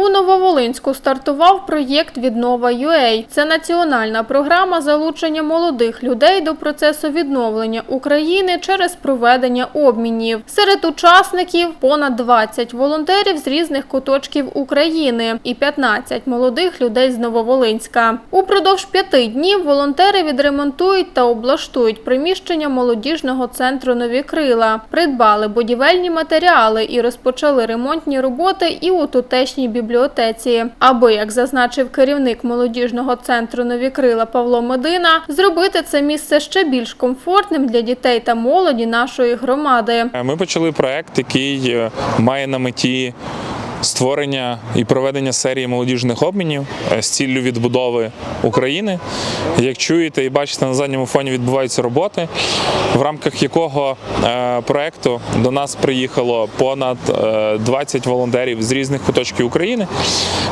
У Нововолинську стартував проєкт Віднова UA. Це національна програма залучення молодих людей до процесу відновлення України через проведення обмінів. Серед учасників понад 20 волонтерів з різних куточків України і 15 молодих людей з Нововолинська. Упродовж п'яти днів волонтери відремонтують та облаштують приміщення молодіжного центру Нові Крила, придбали будівельні матеріали і розпочали ремонтні роботи і у тутешній бібліотеці. Аби, як зазначив керівник молодіжного центру Нові Крила Павло Медина, зробити це місце ще більш комфортним для дітей та молоді нашої громади. Ми почали проект, який е, має на меті створення і проведення серії молодіжних обмінів е, з ціллю відбудови України. Як чуєте і бачите, на задньому фоні відбуваються роботи, в рамках якого е, проекту до нас приїхало понад е, 20 волонтерів з різних куточків України,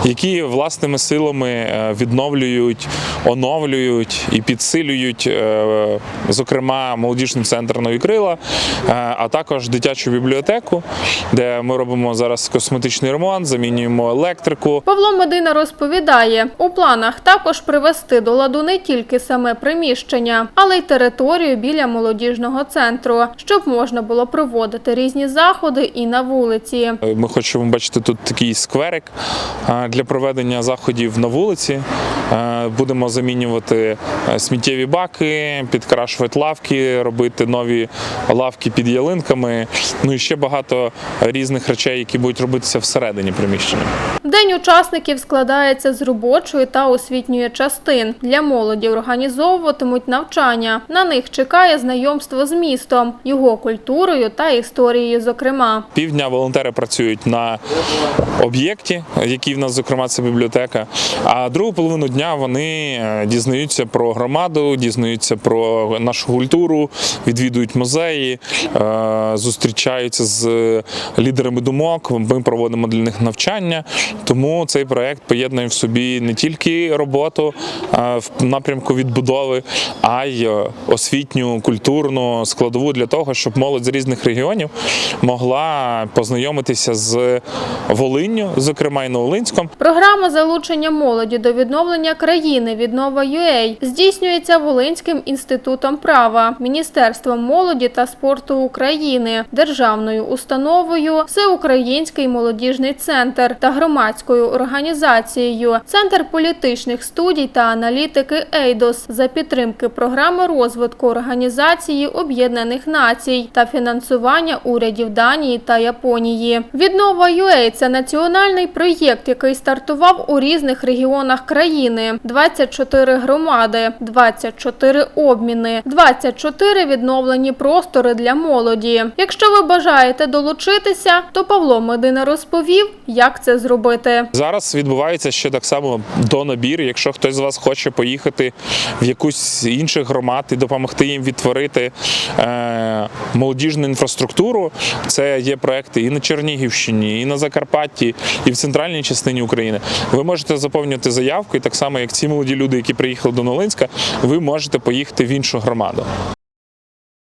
які власними силами е, відновлюють, оновлюють і підсилюють, е, зокрема, молодіжний центр Нові Крила, е, а також дитячу бібліотеку, де ми робимо зараз косметичний ремонт, замінюємо електрику. Павло Медина розповідає, у планах також привести до ладу не тільки саме приміщення, але й територію біля молодіжного центру, щоб можна було проводити різні заходи і на вулиці. Ми хочемо бачити тут такий скверик для проведення заходів на вулиці. Е, Будемо замінювати е, сміттєві баки, підкрашувати лавки, робити нові лавки під ялинками. Ну і ще багато різних речей, які будуть робитися всередині приміщення. День учасників складається з робочої та освітньої частин. Для молоді організовуватимуть навчання. На них чекає знайомство з містом, його культурою та історією, зокрема. Півдня волонтери працюють на об'єкті, який в нас, зокрема, це бібліотека. А другу половину дня вони е, дізнаються про громаду, дізнаються про нашу культуру, відвідують музеї, е, зустрічаються з лідерами думок. Ми проводимо для них навчання. Тому цей проект поєднує в собі не тільки роботу е, в напрямку відбудови, а й е, освітню культурну складову для того, щоб молодь з різних регіонів могла познайомитися з Волинню, зокрема і Новолинськом. Програма залучення молоді до відновлення країни Віднова UA здійснюється Волинським інститутом права, Міністерством молоді та спорту України, державною установою, Всеукраїнський молодіжний центр та громадською організацією, Центр політичних студій та аналітики ЕЙДОС за підтримки програми розвитку Організації Об'єднаних Націй та фінансування урядів Данії та Японії. Віднова UA – це національний проєкт, який стартував у різних регіонах країни. 24 громади, 24 обміни, 24 відновлені простори для молоді. Якщо ви бажаєте долучитися, то Павло Медина розповів, як це зробити. Зараз відбувається ще так само донабір. Якщо хтось з вас хоче поїхати в якусь з інших громад і допомогти їм відтворити е, молодіжну інфраструктуру, це є проекти і на Чернігівщині, і на Закарпатті, і в центральній частині України. Ви можете заповнювати заявку, і так само, як ці молоді люди, які приїхали до Новолинська, ви можете поїхати в іншу громаду.